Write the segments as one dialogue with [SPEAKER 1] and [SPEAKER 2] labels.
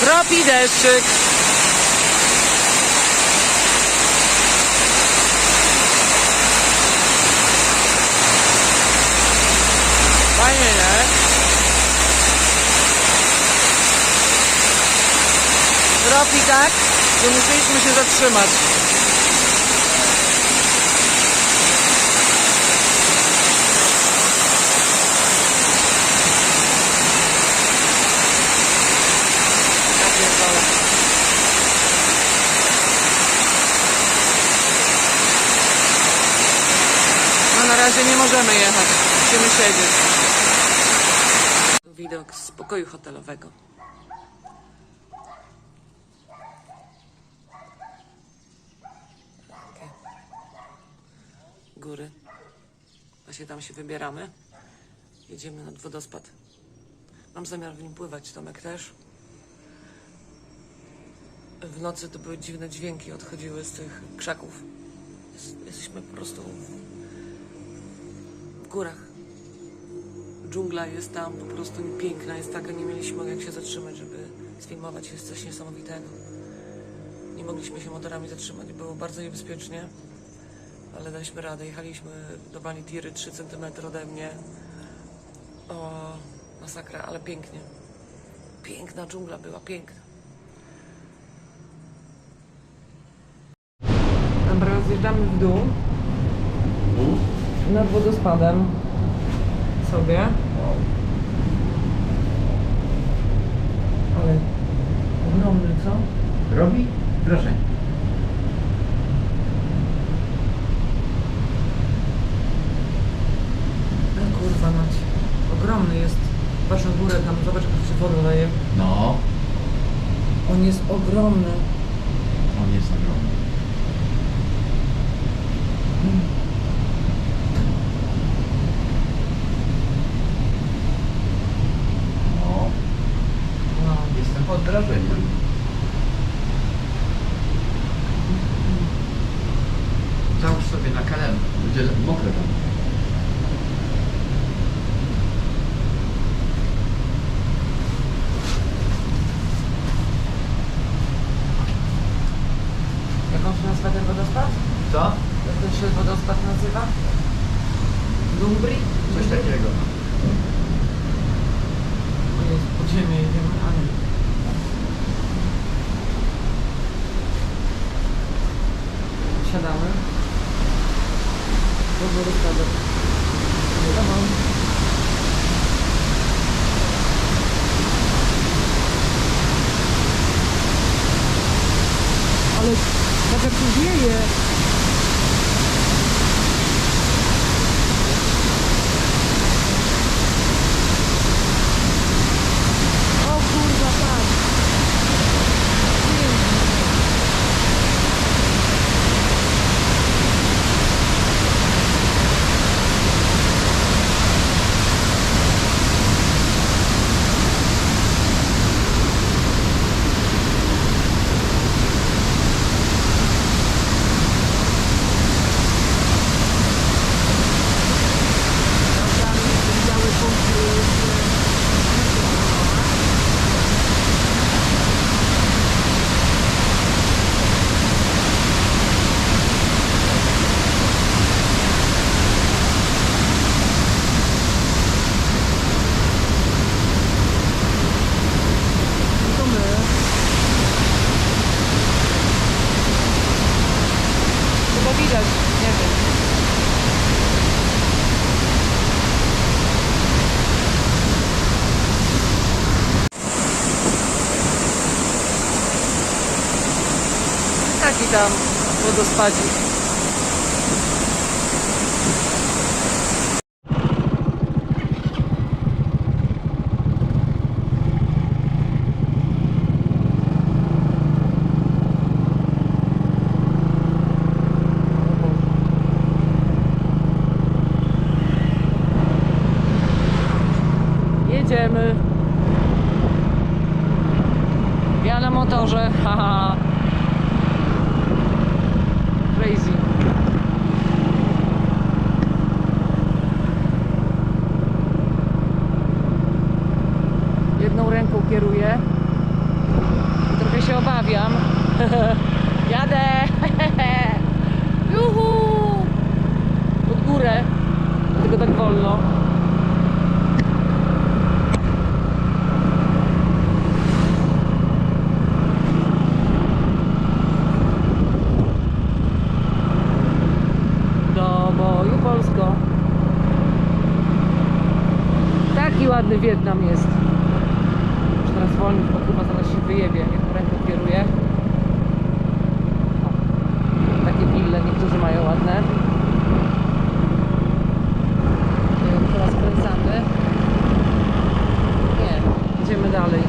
[SPEAKER 1] Kropi deszczyk. Fajnie, nie? Kropi tak, że musieliśmy się zatrzymać. Ja pierdolę. No na razie nie możemy jechać. Musimy siedzieć. Widok z pokoju hotelowego. Takie Góry. Właśnie tam się wybieramy. Jedziemy nad wodospad. Mam zamiar w nim pływać, Tomek też. W nocy to były dziwne dźwięki, odchodziły z tych krzaków. Jest, jesteśmy po prostu górach. Dżungla jest tam po prostu piękna, jest taka, nie mieliśmy jak się zatrzymać, żeby sfilmować, jest coś niesamowitego. Nie mogliśmy się motorami zatrzymać, było bardzo niebezpiecznie, ale daliśmy radę. Jechaliśmy do Bani Tiry 3 cm ode mnie. O, masakra, ale pięknie. Piękna dżungla była, piękna. Dobra, zjeżdżamy w dół. Nad wodospadem. Sobie. Ale ogromny, co?
[SPEAKER 2] Robi? Proszę.
[SPEAKER 1] No kurwa mać. Ogromny jest. Na górę tam, zobacz jak się woda leje.
[SPEAKER 2] No,
[SPEAKER 1] On jest ogromny.
[SPEAKER 2] on jest ogromny.
[SPEAKER 1] Brasil. Widać, nie wiem. Taki tam wodospadzik. Jedziemy. Ja na motorze, haha. Crazy. Jedną ręką kieruję. się obawiam. Jadę! Juhu! Pod górę. Tylko tak wolno. Do boju Polsko. Taki ładny Wietnam jest. Muszę teraz zwolnić, bo chyba zaraz się wyjebie, jak ręką kieruje. O, takie wille niektórzy mają ładne. Teraz kręcamy. Nie, idziemy dalej.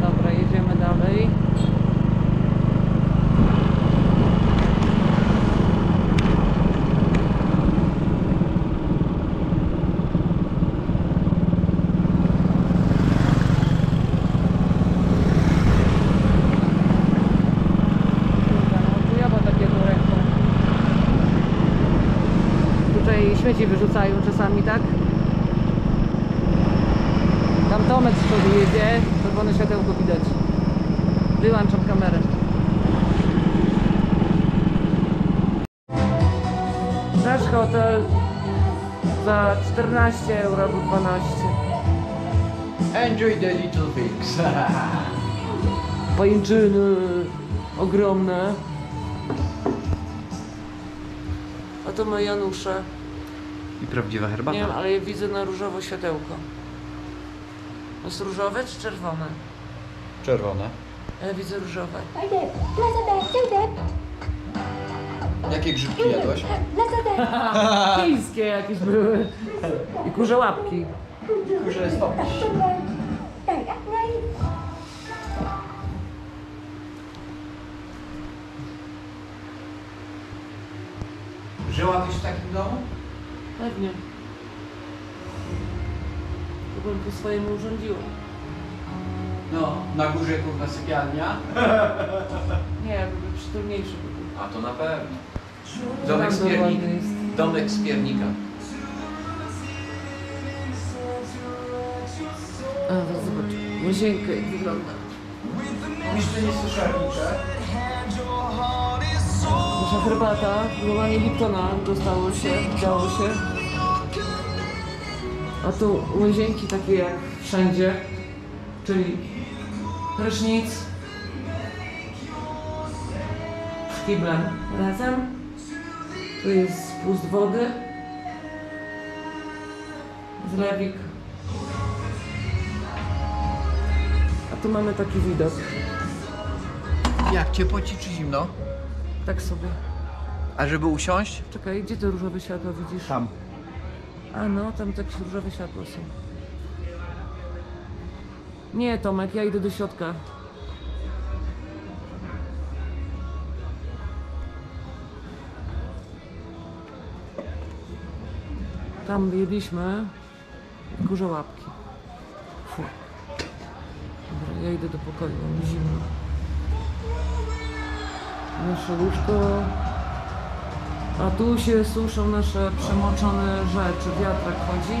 [SPEAKER 1] Dobra, jedziemy dalej. Kurwa, no chujowo takiego ręką. Tutaj śmieci wyrzucają czasami, tak? Tam Tomek z przodu jedzie, czerwone światełko widać. Wyłączam kamerę. Nasz hotel za 14 euro albo 12.
[SPEAKER 2] Enjoy the little things.
[SPEAKER 1] Pajęczyny ogromne. A to ma Janusze.
[SPEAKER 2] I prawdziwa herbata.
[SPEAKER 1] Nie wiem, ale ja widzę na różowo światełko. Jest różowe czy czerwone?
[SPEAKER 2] Czerwone.
[SPEAKER 1] Ja widzę różowe.
[SPEAKER 3] Plaza siêu đẹp
[SPEAKER 2] Jakie grzybki jadłaś?
[SPEAKER 3] Đẹp
[SPEAKER 1] Chińskie jakieś były. I kurze łapki.
[SPEAKER 2] Kurze
[SPEAKER 3] ắp ngay
[SPEAKER 2] Żyłabyś w takim domu?
[SPEAKER 1] Pewnie. To bym po swojemu urządziła.
[SPEAKER 2] No, na górze kurwa sypialnia.
[SPEAKER 1] Nie, byłby przytulniejszy.
[SPEAKER 2] A to na pewno. Domek z
[SPEAKER 1] jest.
[SPEAKER 2] Domek z piernika.
[SPEAKER 1] A, to zobacz. Łazienka jak wygląda.
[SPEAKER 2] Mieszczenie suszarnicze.
[SPEAKER 1] Nasza herbata, normalnie Liptona dostało się, dało się. A tu łazienki takie jak wszędzie, czyli prysznic z kiblem razem. Tu jest spust wody, zlewik. A tu mamy taki widok,
[SPEAKER 2] Jak ciepło ci czy zimno?
[SPEAKER 1] tak sobie.
[SPEAKER 2] A żeby usiąść?
[SPEAKER 1] Czekaj, gdzie te różowe światła widzisz?
[SPEAKER 2] Tam.
[SPEAKER 1] A no, tam takie różowe światła są. Nie, Tomek, ja idę do środka. Tam jedliśmy kurze łapki. Fu. Dobra, ja idę do pokoju, zimno. Nasze łóżko. A tu się suszą nasze przemoczone rzeczy. Wiatrak chodzi.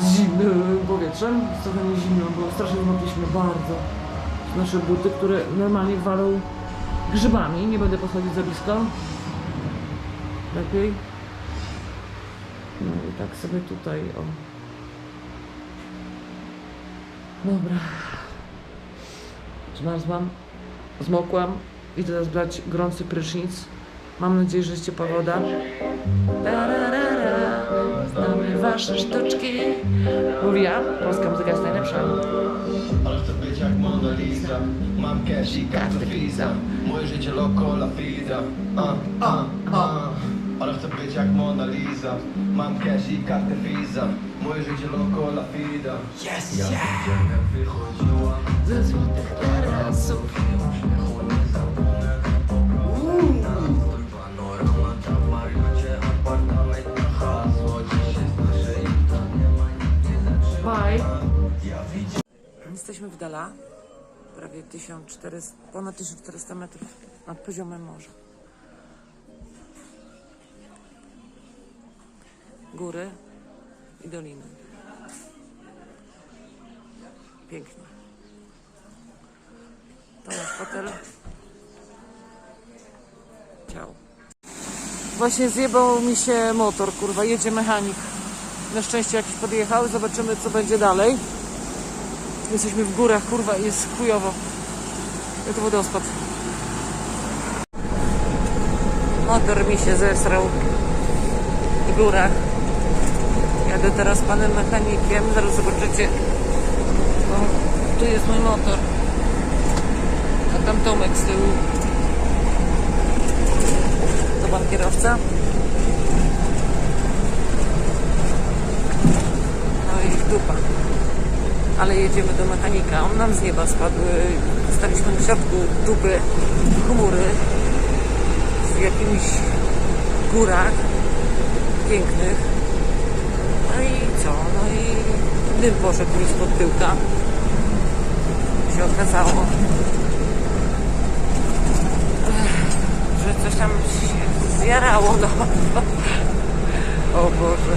[SPEAKER 1] Z zimnym powietrzem. Trochę mi zimno, bo strasznie zmogliśmy bardzo. Nasze buty, które normalnie walą grzybami. Nie będę podchodzić za blisko. Lepiej. No i tak sobie tutaj, o. Dobra. Zmarzłam. Zmokłam. Idę teraz brać gorący prysznic. Mam nadzieję, że jest ciepła woda. Tararara, znamy wasze sztuczki. Mówiła, polska muzyka jest najlepsza.
[SPEAKER 4] Ale chcę być jak Mona Lisa Mam cash i kartę Visa Moje życie loco la vida a, a, a. Jak Mona Lisa Mam cash i kartę Visa Moje życie loco la vida Yes, ja widziałem jak wychodziła
[SPEAKER 1] Ze złotych tarasów.
[SPEAKER 4] Panorama tam w Mariocie Apartament na hasło Dzisiaj z naszej to nie ma nic
[SPEAKER 1] Bye.
[SPEAKER 4] Ja widziałem
[SPEAKER 1] Jesteśmy w dala. Prawie 1400, ponad 1400 metrów nad poziomem morza. Góry i doliny. Pięknie. To nasz hotel. Ciao. Właśnie zjebał mi się motor, kurwa, jedzie mechanik. Na szczęście jakiś podjechał, zobaczymy co będzie dalej. Jesteśmy w górach, kurwa, jest chujowo. Jak wodospad. Motor mi się zesrał w górach. Jadę teraz panem mechanikiem, zaraz zobaczycie. O, tu jest mój motor. A tam Tomek z tyłu. To pan kierowca. No i dupa. Ale jedziemy do mechanika. On nam z nieba spadł. Staliśmy w środku dupy chmury w jakimś górach pięknych. No i co? No i dym poszedł mi spod tyłka. Się okazało, że coś tam się zjarało. No. O Boże.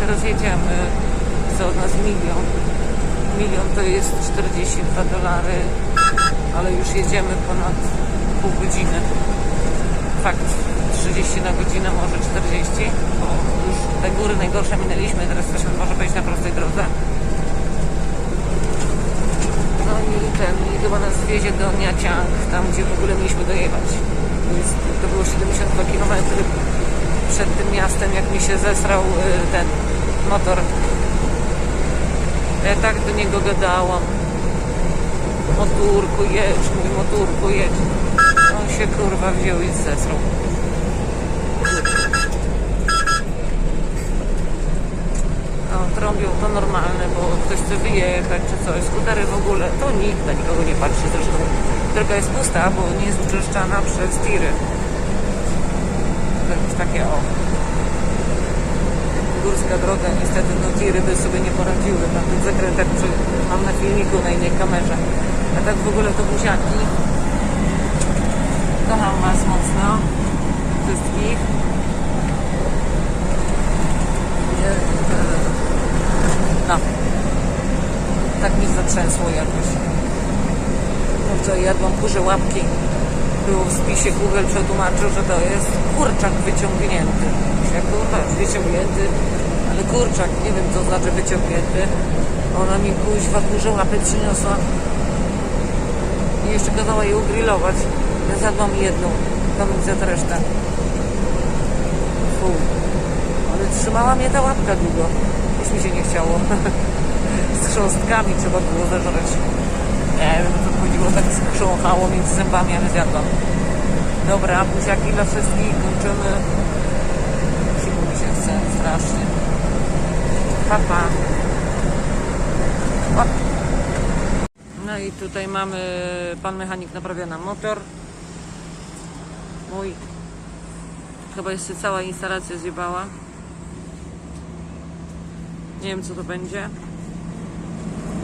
[SPEAKER 1] Teraz jedziemy. Co od nas milion. Milion to jest 42 dolary, ale już jedziemy ponad pół godziny. Fakt, 30 na godzinę, może 40, bo już te góry najgorsze minęliśmy, teraz jesteśmy może być na prostej drodze. No i ten, i chyba nas wiezie do Niaciang, tam gdzie w ogóle mieliśmy dojechać. To było 72 km przed tym miastem, jak mi się zesrał y, ten motor. Ja tak do niego gadałam. Motorku jedź, mój motorku jedź. On się kurwa wziął i zesrał. Trąbią to normalne, bo ktoś chce wyjechać czy coś. Skutery w ogóle, to nikt na nikogo nie patrzy zresztą. Droga jest pusta, bo nie jest uczeszczana przez tiry. To jest takie o. Górska droga, niestety no tiry by sobie nie poradziły na tych zakrętach, przy, mam na filmiku na innej kamerze. A tak w ogóle to buziaki. Kocham Was mocno. Wszystkich. Nie, e, No. Tak mi zatrzęsło jakoś. No co, jadłam kurze łapki. Było w spisie Google przetłumaczył, że to jest kurczak wyciągnięty. Jak kurwa, wyciągnięty, ale kurczak, nie wiem co znaczy wyciągnięty. Ona mi kuźwa kurze łapy przyniosła i jeszcze kazała je ugrillować. Ja zjadłam jedną, Tomek zjadł resztę. Fu. Ale trzymała mnie ta łapka długo. Mi się nie chciało. Z chrząstkami trzeba było zażreć. Nie wiem, o co chodziło, tak skrząchało między zębami, ale zjadłam. Dobra, buziaki dla wszystkich, kończymy. Siku mi się chce strasznie. Pa, pa. O. No i tutaj mamy, pan mechanik naprawia nam motor. Mój. Chyba jeszcze cała instalacja zjebała. Nie wiem co to będzie.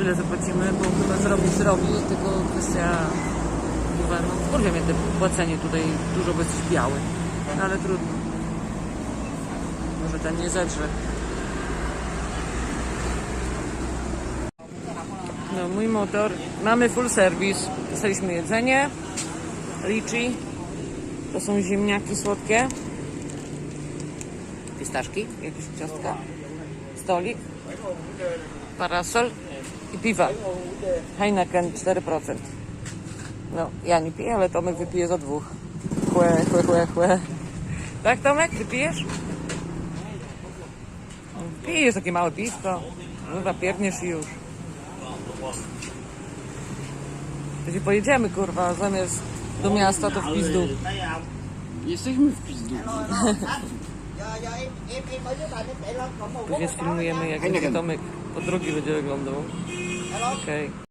[SPEAKER 1] Ile zapłacimy, bo chyba zrobić zrobi, tylko kwestia chyba, no kurwa mnie płacenie tutaj dużo, bo jesteś biały. No ale trudno. Może ten nie zedrze. No, mój motor. Mamy full service. Dostaliśmy jedzenie. Liczy. To są ziemniaki słodkie. Pistaszki, jakieś ciastka. Stolik. Parasol i piwa. Heineken 4%. No, ja nie piję, ale Tomek wypije za dwóch. Chłe, chłe, chłe, chłe. Tak, Tomek? Wypijesz? Pijesz takie małe piwko. Chyba pierniesz i już. To się pojedziemy, kurwa, zamiast do miasta to w pizdu.
[SPEAKER 2] Jesteśmy w pizdu.
[SPEAKER 1] Później sfilmujemy, jak będzie Tomek po drogi będzie wyglądał. Okej.